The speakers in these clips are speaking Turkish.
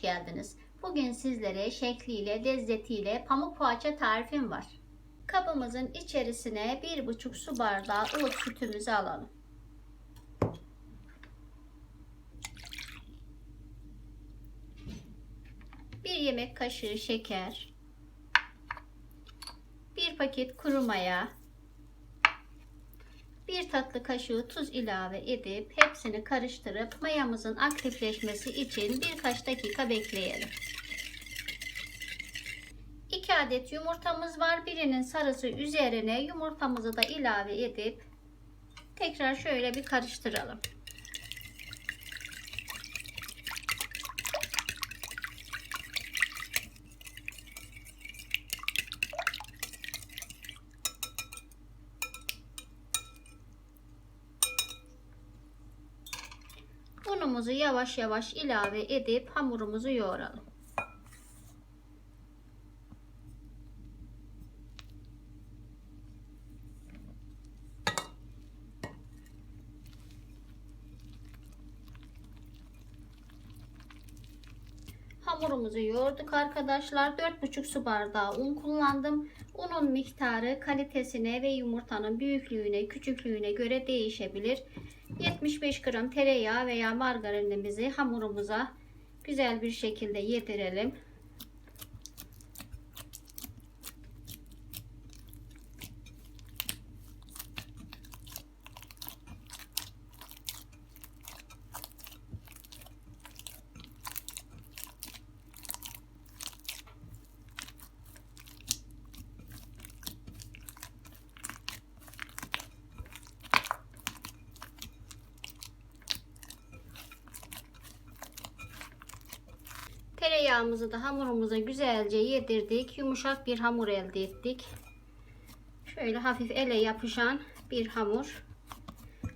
geldiniz. Bugün sizlere şekliyle, lezzetiyle pamuk poğaça tarifim var. Kabımızın içerisine 1,5 su bardağı ılık sütümüzü alalım. Bir yemek kaşığı şeker, bir paket kuru maya, bir tatlı kaşığı tuz ilave edip hepsini karıştırıp mayamızın aktifleşmesi için birkaç dakika bekleyelim. 2 adet yumurtamız var. Birinin sarısı üzerine yumurtamızı da ilave edip tekrar şöyle bir karıştıralım. Unumuzu yavaş yavaş ilave edip hamurumuzu yoğuralım. Hamurumuzu yoğurduk arkadaşlar. 4,5 su bardağı un kullandım. Unun miktarı kalitesine ve yumurtanın büyüklüğüne, küçüklüğüne göre değişebilir. 75 gram tereyağı veya margarinimizi hamurumuza güzel bir şekilde yedirelim. Tereyağımızı da hamurumuza güzelce yedirdik. Yumuşak bir hamur elde ettik. Şöyle hafif ele yapışan bir hamur.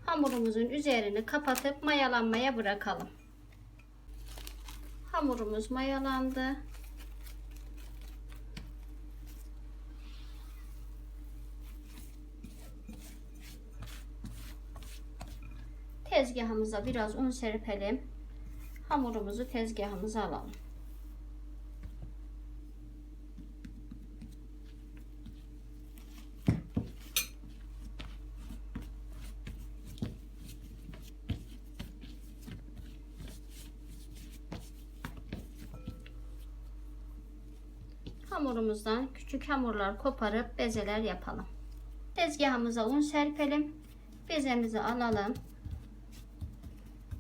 Hamurumuzun üzerini kapatıp mayalanmaya bırakalım. Hamurumuz mayalandı. Tezgahımıza biraz un serpelim. Hamurumuzu tezgahımıza alalım. Hamurumuzdan küçük hamurlar koparıp bezeler yapalım. Tezgahımıza un serpelim. Bezemizi alalım.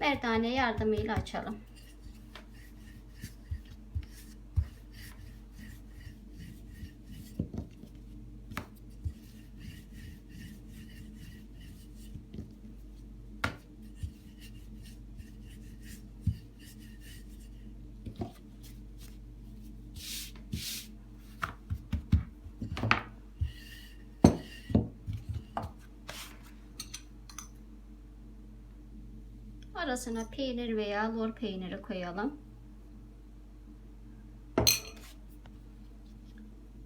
Merdane yardımıyla açalım. Arasına peynir veya lor peyniri koyalım.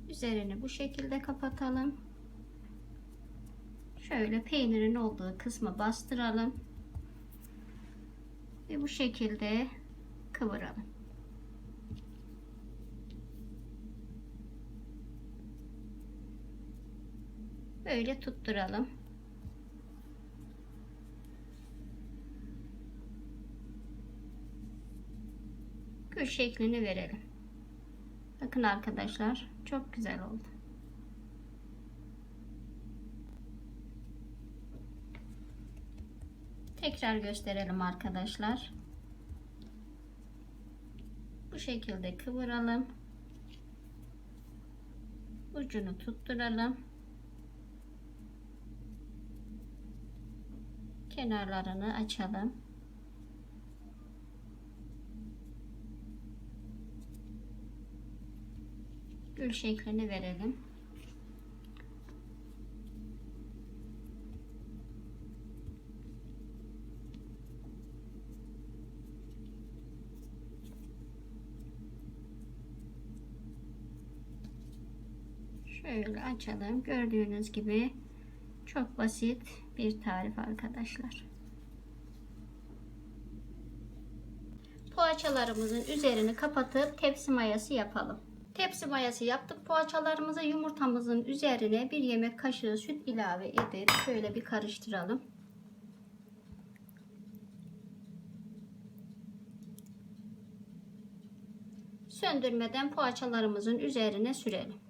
Üzerini bu şekilde kapatalım. Şöyle peynirin olduğu kısmı bastıralım. Ve bu şekilde kıvıralım. Böyle tutturalım. Gül şeklini verelim. Bakın arkadaşlar çok güzel oldu. Tekrar gösterelim arkadaşlar. Bu şekilde kıvıralım. Ucunu tutturalım. Kenarlarını açalım. Gül şeklini verelim. Şöyle açalım. Gördüğünüz gibi çok basit bir tarif arkadaşlar. poğaçalarımızın üzerini kapatıp tepsi mayası yapalım. Tepsi mayası yaptık poğaçalarımızı yumurtamızın üzerine bir yemek kaşığı süt ilave edip şöyle bir karıştıralım. Söndürmeden poğaçalarımızın üzerine sürelim.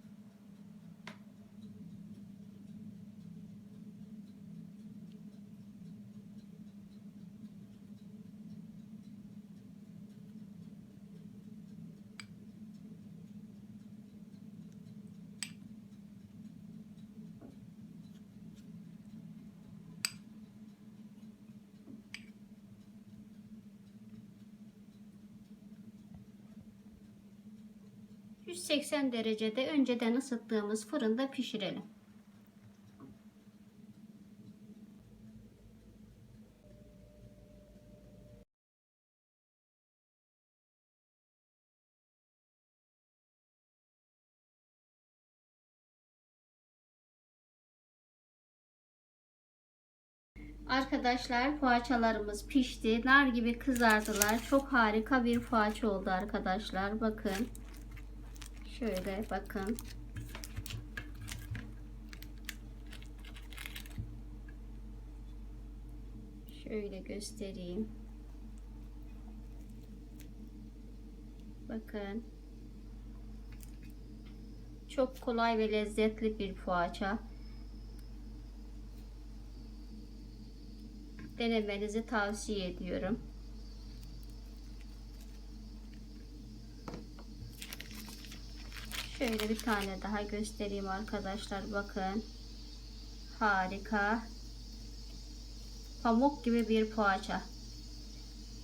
...180 derecede önceden ısıttığımız fırında pişirelim. Arkadaşlar poğaçalarımız pişti. Nar gibi kızardılar. Çok harika bir poğaça oldu arkadaşlar. Bakın. Şöyle bakın. Şöyle göstereyim. Bakın. Çok kolay ve lezzetli bir poğaça. denemenizi tavsiye ediyorum. Şöyle bir tane daha göstereyim arkadaşlar. Bakın. Harika. Pamuk gibi bir poğaça.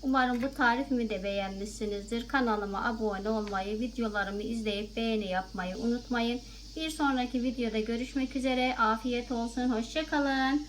Umarım bu tarifimi de beğenmişsinizdir. Kanalıma abone olmayı, videolarımı izleyip beğeni yapmayı unutmayın. Bir sonraki videoda görüşmek üzere. Afiyet olsun. Hoşçakalın.